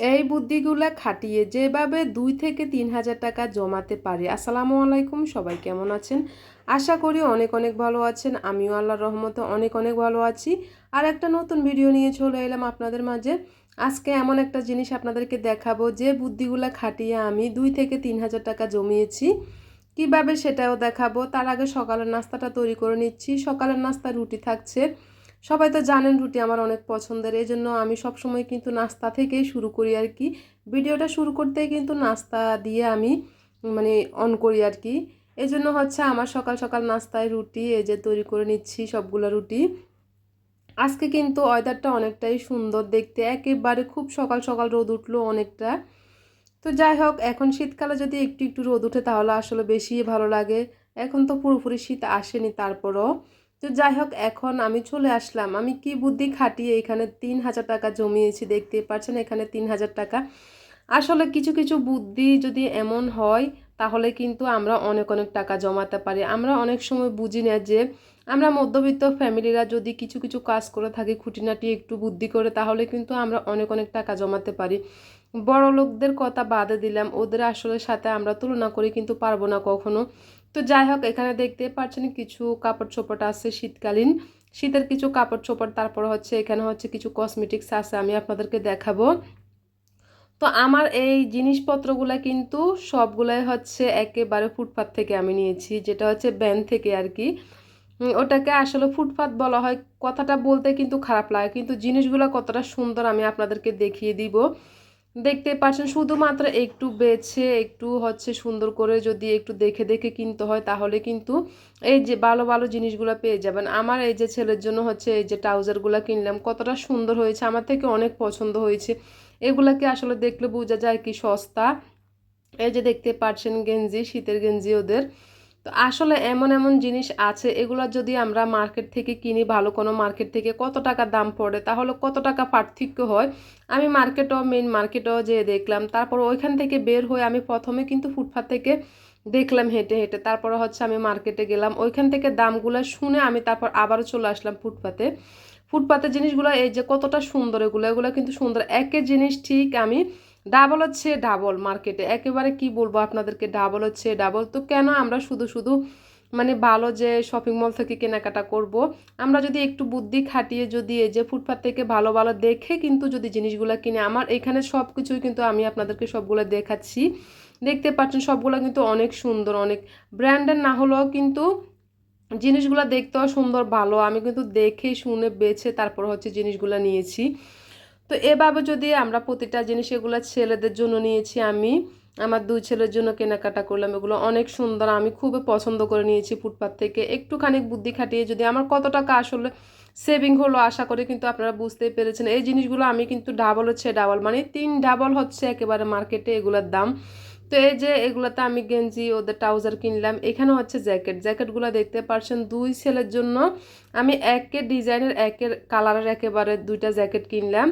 এই বুদ্ধিগুলা খাটিয়ে যেভাবে দুই থেকে তিন হাজার টাকা জমাতে পারি। আসসালামু আলাইকুম, সবাই কেমন আছেন? আশা করি অনেক অনেক ভালো আছেন। আমিও আল্লাহর রহমতে অনেক অনেক ভালো আছি। আর একটা নতুন ভিডিও নিয়ে চলে এলাম আপনাদের মাঝে। আজকে এমন একটা জিনিস আপনাদেরকে দেখাবো, যে বুদ্ধিগুলা খাটিয়ে আমি দুই থেকে তিন হাজার টাকা জমিয়েছি। কীভাবে সেটাও দেখাবো? তার আগে সকালের নাস্তাটা তৈরি করে নিচ্ছি। সকালের নাস্তা রুটি থাকছে। সবাই তো জানেন রুটি আমার অনেক পছন্দের এই জন্য আমি সবসময় কিন্তু নাস্তা থেকেই শুরু করি আর কি। ভিডিওটা শুরু করতেই কিন্তু নাস্তা দিয়ে আমি মানে অন করি আর কি। এই জন্য হচ্ছে আমার সকাল সকাল নাস্তায় রুটি, এই যে তৈরি করে নিচ্ছি সবগুলো রুটি। আজকে কিন্তু ওয়েদারটা অনেকটাই সুন্দর দেখতে, একেবারে খুব সকাল সকাল রোদ উঠল অনেকটা। তো যাই হোক, এখন শীতকালে যদি একটু একটু রোদ উঠে তাহলে আসলে বেশি ভালো লাগে। এখন তো পুরোপুরি শীত আসেনি তারপরও। তো যাই হোক, এখন আমি চলে আসলাম। আমি কি বুদ্ধি খাটিয়ে এখানে তিন হাজার টাকা জমিয়েছি দেখতে পাচ্ছেন, এখানে তিন হাজার টাকা। আসলে কিছু কিছু বুদ্ধি যদি এমন হয়, তাহলে কিন্তু আমরা অনেক অনেক টাকা জমাতে পারি। আমরা অনেক সময় বুঝি না যে, আমরা মধ্যবিত্ত ফ্যামিলিরা যদি কিছু কিছু কাজ করে থাকি, খুঁটিনাটি একটু বুদ্ধি করে, তাহলে কিন্তু আমরা অনেক অনেক টাকা জমাতে পারি। বড় লোকদের কথা বাদে দিলাম, ওদের আসলে সাথে আমরা তুলনা করি, কিন্তু পারব না কখনো। তো যাই হোক এখানে দেখতে পাচ্ছেন কিছু কাপড় চোপড় আছে শীতকালীন। শীতের কিছু কাপড় চোপড় তারপর হচ্ছে, এখানে হচ্ছে কিছু কসমেটিক্স আছে, আমি আপনাদেরকে দেখাবো। তো আমার এই জিনিসপত্রগুলো কিন্তু সবগুলাই হচ্ছে একেবারে ফুটপাথ থেকে আমি নিয়েছি, যেটা হচ্ছে ব্যান থেকে আর কি। ওটাকে আসলে ফুটপাথ বলা হয়, কথাটা বলতে কিন্তু খারাপ লাগে, কিন্তু জিনিসগুলো কতটা সুন্দর আমি আপনাদেরকে দেখিয়ে দিব। দেখতে পাচ্ছেন শুধুমাত্র একটু বেছে, একটু হচ্ছে সুন্দর করে যদি একটু দেখে দেখে কিনতে হয়, তাহলে কিন্তু এই যে ভালো ভালো জিনিসগুলো পেয়ে যাবেন। আমার এই যে ছেলের জন্য হচ্ছে এই যে ট্রাউজারগুলো কিনলাম, কতটা সুন্দর হয়েছে, আমার থেকে অনেক পছন্দ হয়েছে। এগুলাকে আসলে দেখলে বোঝা যায় কি সস্তা। এই যে দেখতে পাচ্ছেন গেঞ্জি, শীতের গেঞ্জি ওদের। তো আসলে এমন এমন জিনিস আছে, এগুলো যদি আমরা মার্কেট থেকে কিনি, ভালো কোনো মার্কেট থেকে কত টাকা দাম পড়ে, তাহলে কত টাকা পার্থক্য হয়? আমি মার্কেটও মেন মার্কেটও যেয়ে দেখলাম, তারপর ওইখান থেকে বের হয়ে আমি প্রথমে কিন্তু ফুটপাথ থেকে দেখলাম হেঁটে হেঁটে, তারপরে হচ্ছে আমি মার্কেটে গেলাম, ওইখান থেকে দামগুলো শুনে আমি তারপর আবারও চলে আসলাম ফুটপাতে ফুটপাতের জিনিসগুলো এই যে কতটা সুন্দর, এগুলো এগুলো কিন্তু সুন্দর। একের জিনিস ঠিক আমি ডাবল হচ্ছে ডাবল মার্কেটে একেবারে কি বলব আপনাদেরকে? ডাবল হচ্ছে ডাবল তো কেন আমরা শুধু শুধু মানে ভালো যে শপিং মল থেকে কেনাকাটা করব? আমরা যদি একটু বুদ্ধি খাটিয়ে যদি এই যে ফুটপাথ থেকে ভালো ভালো দেখে কিন্তু যদি জিনিসগুলো কিনে, আমার এখানে সব কিছুই কিন্তু আমি আপনাদেরকে সবগুলো দেখাচ্ছি। দেখতে পাচ্ছেন সবগুলো কিন্তু অনেক সুন্দর, অনেক ব্র্যান্ডের না হলেও কিন্তু জিনিসগুলো দেখতেও সুন্দর, ভালো। আমি কিন্তু দেখে, শুনে, বেছে তারপর হচ্ছে জিনিসগুলো নিয়েছি। তো এভাবে যদি আমরা প্রতিটা জিনিস এগুলো ছেলেদের জন্য নিয়েছি, আমি আমার দুই ছেলের জন্য কেনাকাটা করলাম, এগুলো অনেক সুন্দর, আমি খুবই পছন্দ করে নিয়েছি ফুটপাথ থেকে। একটুখানি বুদ্ধি খাটিয়ে যদি আমার কত টাকা আসলে সেভিং হলো আশা করে, কিন্তু আপনারা বুঝতেই পেরেছেন, এই জিনিসগুলো আমি কিন্তু ডাবল হচ্ছে ডাবল মানে তিন ডাবল হচ্ছে একেবারে মার্কেটে এগুলোর দাম। তো এই যে এগুলোতে আমি গেঞ্জি, ওদের ট্রাউজার কিনলাম। এখানে হচ্ছে জ্যাকেট। জ্যাকেটগুলো দেখতে পারছেন, দুই ছেলের জন্য আমি একের ডিজাইনের, একের কালারের একেবারে দুইটা জ্যাকেট কিনলাম।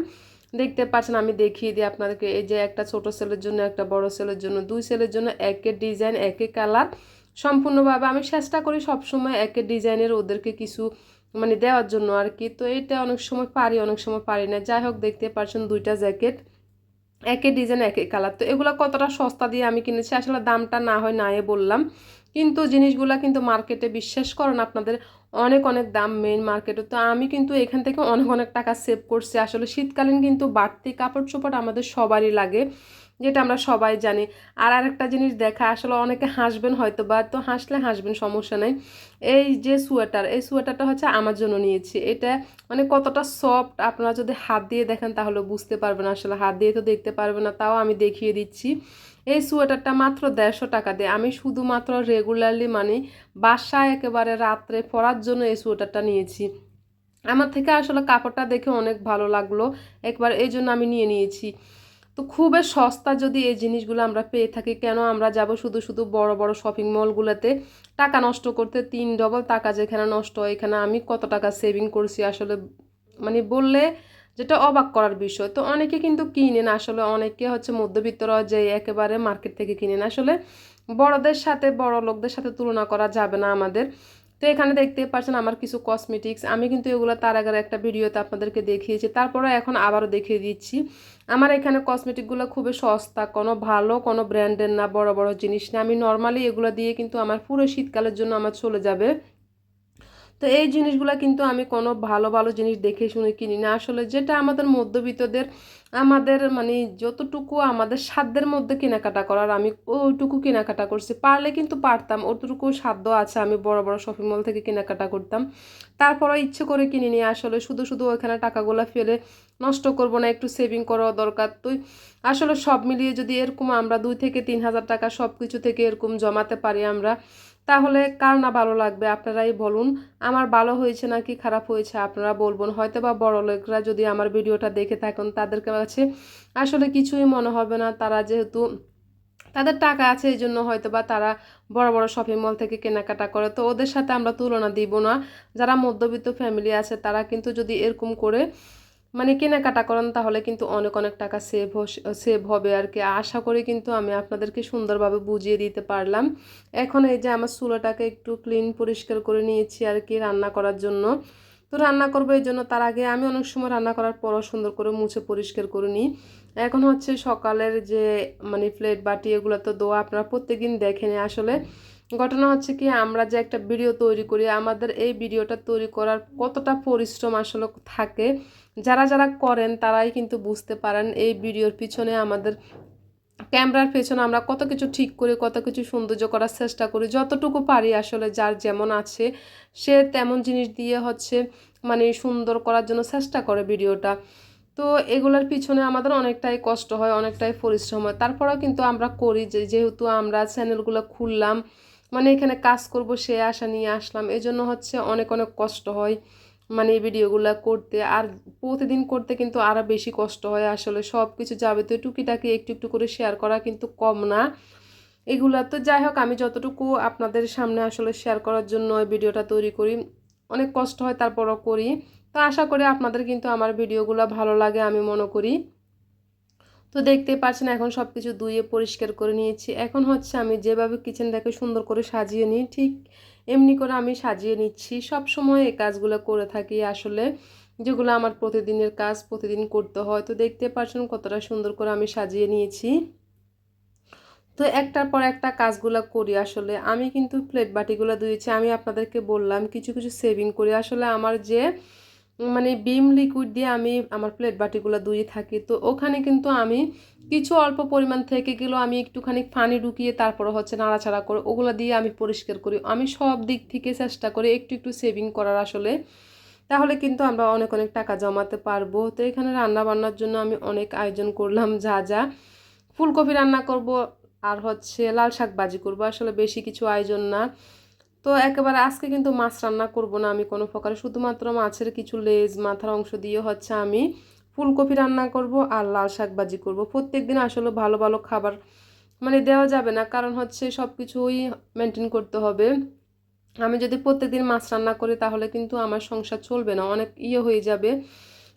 দেখতে পাচ্ছেন আমি দেখিয়ে দিই আপনাদেরকে। এই যে একটা ছোট সেলের জন্য, একটা বড় সেলের জন্য, দুই সেলের জন্য একের ডিজাইন, একে কালার। সম্পূর্ণভাবে আমি চেষ্টা করি সবসময় একের ডিজাইনের ওদেরকে কিছু মানে দেওয়ার জন্য আর কি। তো এটা অনেক সময় পারি, অনেক সময় পারি না। যাই হোক, দেখতে পাচ্ছেন দুইটা জ্যাকেট। একে ডিজাইন একে কালার তো এগুলো কতটা সস্তা দিয়ে আমি কিনেছি, আসলে দামটা না হয় না বললাম। কিন্তু জিনিসগুলা কিন্তু মার্কেটে বিশ্বাস করেন আপনাদের, অনেক অনেক দাম মেন মার্কেটে তো আমি কিন্তু এখান থেকে অনেক অনেক টাকা সেভ করছি। আসলে শীতকালীন কিন্তু বাড়তি কাপড় চোপড় আমাদের সবারই লাগে। যেটা আমরা সবাই জানি। আর আরেকটা জিনিস দেখা, আসলে অনেকে হাসবেন হয়তো বা তো হাসলে হাসবেন, সমস্যা নেই। এই যে সোয়েটার, এই সোয়েটারটা হচ্ছে আমার জন্য নিয়েছি। এটা মানে কতটা সফট আপনারা যদি হাত দিয়ে দেখেন তাহলে বুঝতে পারবেন। আসলে হাত দিয়ে তো দেখতে পারবেন না, তাও আমি দেখিয়ে দিচ্ছি। এই সোয়েটারটা মাত্র দেড়শো টাকা দিয়ে। আমি শুধুমাত্র রেগুলারলি মানে বাসায় একেবারে রাত্রে পরার জন্য এই সোয়েটারটা নিয়েছি। আমার থেকে আসলে কাপড়টা দেখে অনেক ভালো লাগল। একবার এই জন্য আমি নিয়ে নিয়েছি। তো খুবই সস্তা যদি এই জিনিসগুলো আমরা পেয়ে থাকি, কেন আমরা যাব শুধু শুধু বড় বড় শপিং মলগুলোতে টাকা নষ্ট করতে তিন ডবল টাকা যেখানে নষ্ট হয় এখানে আমি কত টাকা সেভিং করছি আসলে মানে বললে যেটা অবাক করার বিষয়। তো অনেকে কিন্তু কিনেন আসলে অনেকে হচ্ছে মধ্যবিত্তরা যে একেবারে মার্কেট থেকে কিনেন আসলে বড়দের সাথে বড় লোকদের সাথে তুলনা করা যাবে না আমাদের। তো এখানে দেখতে পাচ্ছেন আমার কিছু কসমেটিক্স আমি কিন্তু এগুলো তার আগে একটা ভিডিওতে আপনাদেরকে দেখিয়েছি। তারপরে এখন আবারও দেখিয়ে দিচ্ছি। আমার এখানে কসমেটিকগুলো খুবই সস্তা, কোনো ভালো কোনো ব্র্যান্ডের না, বড় বড় জিনিস না। আমি নর্মালি এগুলো দিয়ে কিন্তু আমার পুরো শীতকালের জন্য আমার চলে যাবে। তো এই জিনিসগুলো কিন্তু আমি কোনো ভালো ভালো জিনিস দেখে শুনে কিনি না। আসলে যেটা আমাদের মধ্যবিত্তদের, আমাদের মানে যতটুকু আমাদের সাধ্যের মধ্যে কেনাকাটা করার, আমি ওইটুকু কেনাকাটা করছি। পারলে কিন্তু পারতাম ওটুকু সাধ্য আছে। আমি বড় বড় শপিং মল থেকে কেনাকাটা করতাম। তারপরও ইচ্ছে করে কিনে নিয়ে আসলে শুধু শুধু ওইখানে টাকাগুলো ফেলে নষ্ট করব না, একটু সেভিং করা দরকার। তুই আসলে সব মিলিয়ে যদি এরকম আমরা দুই থেকে তিন হাজার টাকা সব কিছু থেকে এরকম জমাতে পারি আমরা তাহলে কার না ভালো লাগবে? আপনারাই বলুন। আমার ভালো হয়েছে নাকি খারাপ হয়েছে আপনারা বলবেন। হয়তো বা বড় লোকরা যদি আমার ভিডিওটা দেখে থাকেন তাদের কাছে আসলে কিছুই মনে হবে না। তারা যেহেতু তাদের টাকা আছে, এই জন্য হয়তো বা তারা বড় বড় শপিং মল থেকে কেনাকাটা করে। তো ওদের সাথে আমরা তুলনা দিব না। যারা মধ্যবিত্ত ফ্যামিলি আছে, তারা কিন্তু যদি এরকম করে মানে কেনাকাটা করেন তাহলে কিন্তু অনেক অনেক টাকা সেভ সেভ হবে আর কি। আশা করি কিন্তু আমি আপনাদেরকে সুন্দরভাবে বুঝিয়ে দিতে পারলাম। এখন এই যে আমার চুলাটাকে একটু ক্লিন পরিষ্কার করে নিয়েছি আর কি রান্না করার জন্য। তো রান্না করব এই জন্য। তার আগে আমি অনেক সময় রান্না করার পরও সুন্দর করে মুছে পরিষ্কার করে নিই। এখন হচ্ছে সকালের যে মানে প্লেট বাটি এগুলো তো দোয়া আপনারা প্রত্যেকদিন দেখেনি আসলে। ঘটনা হচ্ছে কি, আমরা যে একটা ভিডিও তৈরি করি, আমাদের এই ভিডিওটা তৈরি করার কতটা পরিশ্রম আসলে থাকে, যারা যারা করেন তারাই কিন্তু বুঝতে পারেন এই ভিডিওর পিছনে আমাদের ক্যামেরার পেছনে আমরা কত কিছু ঠিক করি, কত কিছু সৌন্দর্য করার চেষ্টা করি, যতটুকু পারি আসলে যার যেমন আছে, সে তেমন জিনিস দিয়ে হচ্ছে মানে সুন্দর করার জন্য চেষ্টা করে ভিডিওটা। তো এগুলোর পিছনে আমাদের অনেকটাই কষ্ট হয়, অনেকটাই পরিশ্রম হয়। তারপরেও কিন্তু আমরা করি যে, যেহেতু আমরা চ্যানেলগুলো খুললাম মানে এখানে কাজ করব, সে আশা নিয়ে আসলাম। এজন্য হচ্ছে অনেক অনেক কষ্ট হয় মানে এই ভিডিওগুলো করতে। আর প্রতিদিন করতে কিন্তু আরও বেশি কষ্ট হয় আসলে। সব কিছু যাবে তো টুকিটাকি একটু একটু করে শেয়ার করা কিন্তু কম না। এগুলো তো যাই হোক, আমি যতটুকু আপনাদের সামনে আসলে শেয়ার করার জন্য এই ভিডিওটা তৈরি করি, অনেক কষ্ট হয় তারপরও করি। তো আশা করি আপনাদের কিন্তু আমার ভিডিওগুলো ভালো লাগে, আমি মনে করি। তো দেখতে পাচ্ছেন এখন সব কিছু ধুয়ে পরিষ্কার করে নিয়েছি। এখন হচ্ছে আমি যেভাবে কিচেনটাকে সুন্দর করে সাজিয়ে নিই, ঠিক এমনি করে আমি সাজিয়ে নিচ্ছি। সব সময় এই কাজগুলো করে থাকি আসলে, যেগুলো আমার প্রতিদিনের কাজ, প্রতিদিন করতে হয়। তো দেখতে পাচ্ছেন কতটা সুন্দর করে আমি সাজিয়ে নিয়েছি। তো একটার পর একটা কাজগুলো করি আসলে। আমি কিন্তু প্লেট বাটিগুলো ধুয়েছি, আমি আপনাদেরকে বললাম কিছু কিছু সেভিং করি। আসলে আমার যে মানে বিম লিকুইড দিয়ে আমি আমার প্লেট বাটিগুলো ধুয়ে থাকি। তো ওখানে কিন্তু আমি কিছু অল্প পরিমাণ থেকে গেলেও আমি একটুখানি পানি ঢুকিয়ে তারপরে হচ্ছে নাড়াচাড়া করে ওগুলো দিয়ে আমি পরিষ্কার করি। আমি সব দিক থেকে চেষ্টা করি একটু একটু সেভিং করার আসলে। তাহলে কিন্তু আমরা অনেক অনেক টাকা জমাতে পারব। তো এখানে রান্না বান্নার জন্য আমি অনেক আয়োজন করলাম, যা যা। ফুলকপি রান্না করব আর হচ্ছে লাল শাক বাজি করব। আসলে বেশি কিছু আয়োজন না। তো একেবারে আজকে কিন্তু মাছ রান্না করব না আমি কোনো প্রকারে। শুধুমাত্র মাছের কিছু লেজ, মাথার অংশ দিয়ে হচ্ছে আমি ফুলকপি রান্না করব আর লাল শাক ভাজি করব। প্রত্যেক দিন আসলে ভালো ভালো খাবার মানে দেওয়া যাবে না, কারণ হচ্ছে সব কিছুই মেনটেন করতে হবে। আমি যদি প্রত্যেক দিন মাছ রান্না করি তাহলে কিন্তু আমার সংসার চলবে না, অনেক ইয়ে হয়ে যাবে।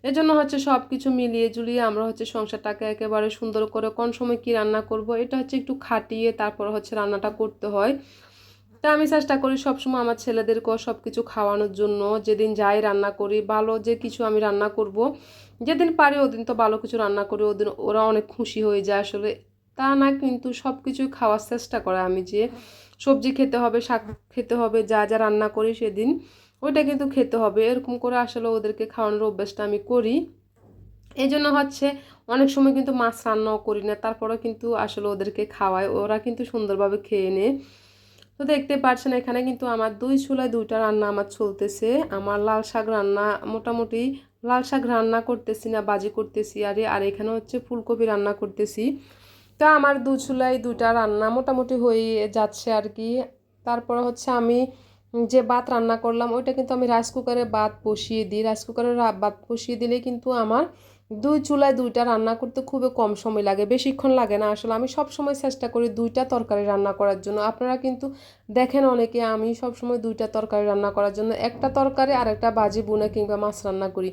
এজন্য হচ্ছে সব কিছু মিলিয়ে জুলিয়ে আমরা হচ্ছে সংসারটাকে একেবারে সুন্দর করে কোন সময় কি রান্না করব, এটা হচ্ছে একটু খাটিয়ে তারপর হচ্ছে রান্নাটা করতে হয়। তা আমি চেষ্টা করি সবসময় আমার ছেলেদেরকেও সব কিছু খাওয়ানোর জন্য। যেদিন যাই রান্না করি, ভালো যে কিছু আমি রান্না করব, যেদিন পারি ওদিন তো ভালো কিছু রান্না করি, ওদিন ওরা অনেক খুশি হয়ে যায় আসলে। তা না কিন্তু সব কিছুই খাওয়ার চেষ্টা করে আমি যে সবজি খেতে হবে, শাক খেতে হবে, যা যা রান্না করি সেদিন ওইটা কিন্তু খেতে হবে। এরকম করে আসলে ওদেরকে খাওয়ানোর অভ্যাসটা আমি করি। এই জন্য হচ্ছে অনেক সময় কিন্তু মাছ রান্নাও করি না, তারপরেও কিন্তু আসলে ওদেরকে খাওয়ায় ওরা কিন্তু সুন্দরভাবে খেয়ে নেয়। তো দেখতে পাচ্ছেন এখানে কিন্তু আমার দুই চুলায় দুইটা রান্না আমার চলতেছে। আমার লাল শাক রান্না, মোটামুটি লাল শাক রান্না করতেছি না, বাজি করতেছি আরে, আর এখানে হচ্ছে ফুলকপি রান্না করতেছি। তো আমার দু চুলায় দুইটা রান্না মোটামুটি হয়ে যাচ্ছে আর কি। তারপরে হচ্ছে আমি যে ভাত রান্না করলাম, ওইটা কিন্তু আমি রাইস কুকারে ভাত বসিয়ে দিই। রাইস কুকারে ভাত বসিয়ে দিলে কিন্তু আমার দুই চুলায় দুইটা রান্না করতে খুবই কম সময় লাগে, বেশিক্ষণ লাগে না। আসলে আমি সব সময় চেষ্টা করি দুইটা তরকারি রান্না করার জন্য। আপনারা কিন্তু দেখেন অনেকে, আমি সব সময় দুইটা তরকারি রান্না করার জন্য একটা তরকারি আর একটা বাজি বুনে কিংবা মাছ রান্না করি।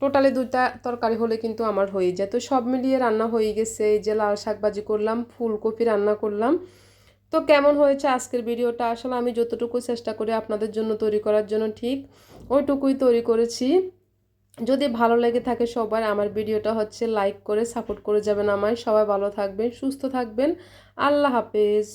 টোটালি দুইটা তরকারি হলে কিন্তু আমার হয়ে যায়। তো সব মিলিয়ে রান্না হয়ে গেছে। এই যে লাল শাক বাজি করলাম, ফুলকপি রান্না করলাম। তো কেমন হয়েছে আজকের ভিডিওটা? আসলে আমি যতটুকু চেষ্টা করি আপনাদের জন্য তৈরি করার জন্য ঠিক ওইটুকুই তৈরি করেছি। যদি ভালো লেগে থাকে সবার, আমার ভিডিওটা হচ্ছে লাইক করে সাপোর্ট করে যাবেন আমায়। সবাই ভালো থাকবেন, সুস্থ থাকবেন। আল্লাহ হাফেজ।